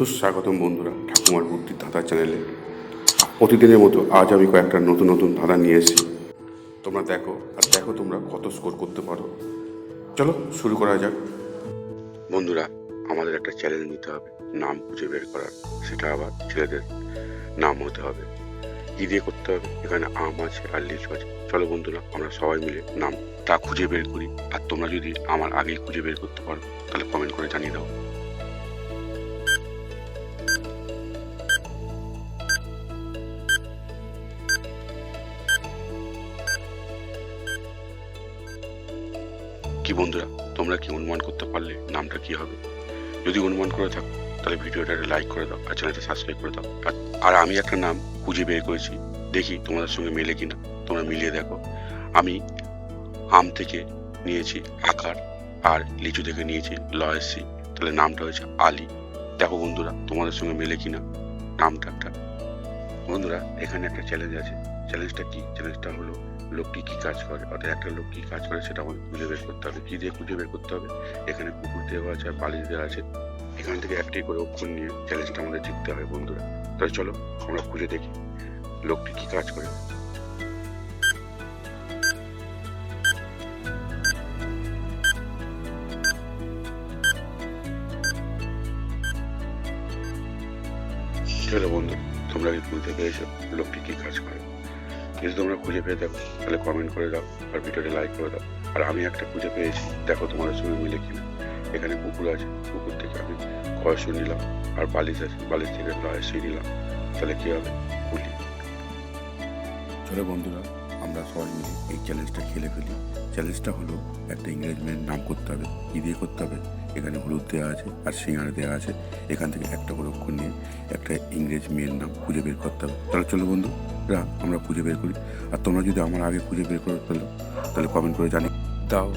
সুস্বাগতম বন্ধুরা ঠাকুমার বুদ্ধির ধাঁধা চ্যানেলে। প্রতিদিনের মতো আজ আমি কয়েকটা নতুন নতুন ধাঁধা নিয়ে এসেছি। তোমরা দেখো, আর দেখো তোমরা কত স্কোর করতে পারো। চলো, শুরু করা যাক। বন্ধুরা, আমাদের একটা চ্যালেঞ্জ নিতে হবে, নাম খুঁজে বের করার। সেটা আবার ছেলেদের নাম হতে হবে। কি দিয়ে করতে হবে? এখানে আম আছে আর লিচু আছে। চলো বন্ধুরা, আমরা সবাই মিলে নামটা খুঁজে বের করি। আর তোমরা যদি আমার আগেই খুঁজে বের করতে পারো, তাহলে কমেন্ট করে জানিয়ে দাও। কি বন্ধুরা, তোমরা কি অনুমান করতে পারলে নামটা কি হবে? যদি অনুমান করে থাকো, তাহলে ভিডিওটা একটা লাইক করে দাও আর চ্যানেলটা সাবস্ক্রাইব করে দাও। আর- আমি একটা নাম খুঁজে বের করেছি, দেখি তোমাদের সঙ্গে মেলে কিনা, তোমরা মিলিয়ে দেখো। আমি আম থেকে নিয়েছি আকার আর লিচু থেকে নিয়েছি লয়েসি তাহলে নামটা হয়েছে আলী। দেখো বন্ধুরা, তোমাদের সঙ্গে মেলে কিনা নামটা একটা। বন্ধুরা, এখানে একটা চ্যালেঞ্জ আছে। চ্যালেঞ্জটা কি? চ্যালেঞ্জটা হলো লোকটি কি কাজ করে? অর্থাৎ একটা লোক কি কাজ করে সেটা আমাদের খুঁজে বের করতে হবে। কি দিয়ে খুঁজে বের করতে হবে? এখানে কুকুর দেওয়া আছে, বালিশ দেওয়া আছে। এখান থেকে একটি করে অক্ষর নিয়ে চ্যালেঞ্জটা আমাদের জিততে হবে বন্ধুরা। তাহলে চলো আমরা খুঁজে দেখি লোকটি কি কাজ করে। চলো বন্ধু, তোমরা কি বুঝতে পেরেছ লোকটি কি কাজ করে? যদি তোমরা খুঁজে পেয়ে দেখো। তাহলে কমেন্ট করে দাও আর ভিডিওটা লাইক করে দাও। আর আমি একটা খুঁজে পেয়েছি। দেখো তোমাদের সঙ্গে মিলে কিনা। এখানে কুকুর আছে। কুকুর থেকে আমি কয়সু নিলাম। আর বালিশ আছে। বালিশ থেকে লয়সি নিলাম। তাহলে কী হবে? বলি। চলো বন্ধুরা, আমরা সবাই মিলে এই চ্যালেঞ্জটা খেলে ফেলি। চ্যালেঞ্জটা হলো একটা ইংরেজ মেয়ের নাম করতে হবে। কী দিয়ে করতে হবে? এখানে হলুদ দেওয়া আছে আর সিঙ্গারা দেওয়া আছে। এখান থেকে একটা করে অক্ষর নিয়ে একটা ইংরেজ মেয়ের নাম খুঁজে বের করতে হবে। তাহলে চলো বন্ধুরা আমরা খুঁজে বের করি। আর তোমরা যদি আমার আগে খুঁজে বের করে ফেলো তাহলে কমেন্ট করে জানি। দাও।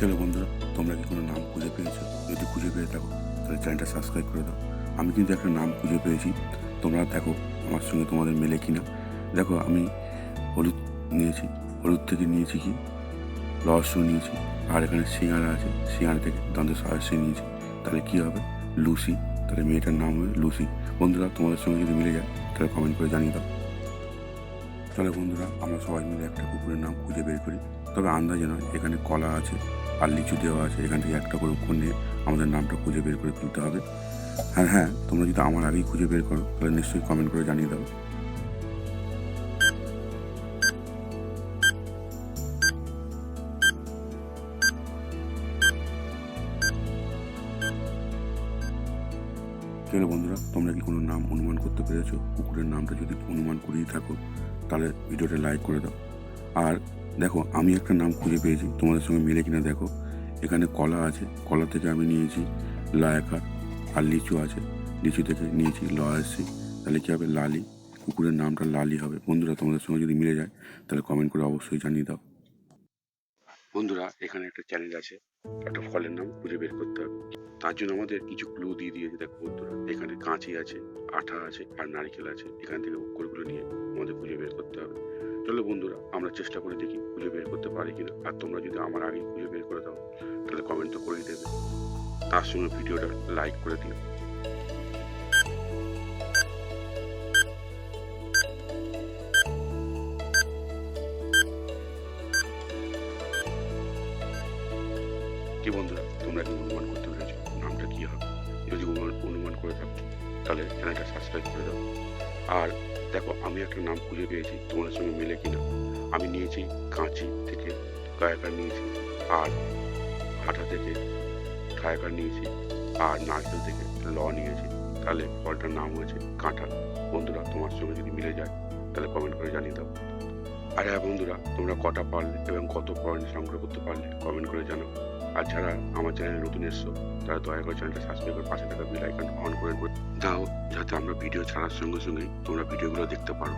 চলো বন্ধুরা তোমরা কি কোনো নাম খুঁজে পেয়েছ? যদি খুঁজে পেয়ে থাকো তাহলে চ্যানেলটা সাবস্ক্রাইব করে দাও। আমি কিন্তু একটা নাম খুঁজে পেয়েছি। তোমরা দেখো আমার সঙ্গে তোমাদের মেলে কিনা। দেখো আমি হলুদ নিয়েছি। হলুদ থেকে নিয়েছি কি? রহস্য নিয়েছি। আর এখানে সিঙ্গারা আছে। সিঙ্গারা থেকে দান্তের সাহস্য নিয়েছি। তাহলে কী হবে? লুসি। তাহলে মেয়েটার নাম হবে লুসি। বন্ধুরা, তোমাদের সঙ্গে যদি মিলে যায়, তাহলে কমেন্ট করে জানিয়ে দাও। তাহলে বন্ধুরা, আমরা সবাই মিলে একটা কুকুরের নাম খুঁজে বের করি। তবে আন্দাজে নয়, এখানে কলা আছে আর লিচু দেওয়া আছে। এখান থেকে একটা করে অক্ষর নিয়ে আমাদের নামটা খুঁজে বের করে তুলতে হবে। হ্যাঁ হ্যাঁ তোমরা যদি আমার আগেই খুঁজে বের করো, তাহলে নিশ্চয়ই কমেন্ট করে জানিয়ে দাও। চলো বন্ধুরা? তোমরা কি কোনো নাম অনুমান করতে পেরেছ? কুকুরের নামটা যদি অনুমান করেই থাকো, তাহলে ভিডিওটা লাইক করে দাও। আর দেখো, আমি একটা নাম খুঁজে পেয়েছি, তোমাদের সঙ্গে মিলে কিনা দেখো। এখানে কলা আছে কলা থেকে আমি নিয়েছি লায়াকার আর লিচু আছে। লিচু থেকে নিয়েছি লয়াসি তাহলে কী হবে? লালি। কুকুরের নামটা লালি হবে। বন্ধুরা, তোমাদের সঙ্গে যদি মিলে যায়, তাহলে কমেন্ট করে অবশ্যই জানিয়ে দাও। বন্ধুরা, এখানে একটা চ্যালেঞ্জ আছে। একটা ফলের নাম খুঁজে বের করতে হবে। তার জন্য আমাদের কিছু ক্লু দিয়ে দিয়েছে। দেখো বন্ধুরা, এখানে কাঁচি আছে, আঠা আছে আর নারিকেল আছে। এখান থেকে অক্ষরগুলো নিয়ে আমাদের খুঁজে বের করতে হবে। চলো বন্ধুরা, আমরা চেষ্টা করে দেখি খুঁজে বের করতে পারি কিনা। আর তোমরা যদি আমার আগে খুঁজে বের করে দাও, তাহলে কমেন্ট তো করেই দেবে। তার সঙ্গে ভিডিওটা লাইক করে দিও। কি বন্ধুরা, তোমরা কি অনুমান করতে পেরেছ? নামটা কি হবে? যদি অনুমান করে থাকো, তাহলে চ্যানেলটা সাবস্ক্রাইব করে দাও। আর দেখো, আমি একটা নাম খুঁজে পেয়েছি, তোমাদের সঙ্গে মিলে কিনা। আমি নিয়েছি কাঁচি থেকে কায়াকার নিয়েছি, আর আঠা থেকে কায়াকার নিয়েছি। আর নারকেল থেকে ল নিয়েছি। তাহলে ফলটার নাম হয়েছে কাঁঠাল। বন্ধুরা, তোমার সঙ্গে যদি মিলে যায়, তাহলে কমেন্ট করে জানিয়ে দাও। আর হ্যাঁ বন্ধুরা, তোমরা কটা পারলে এবং কত পয়েন্ট সংগ্রহ করতে পারলে কমেন্ট করে জানাও। আর যারা আমার চ্যানেলে নতুন এসছো, তারা দয়া করে চ্যানেলটা সাবস্ক্রাইব করে পাশে থাকা বেল আইকন অন করে দাও, যাতে আমরা ভিডিও ছাড়ার সঙ্গে সঙ্গে তোমরা ভিডিওগুলো দেখতে পারো।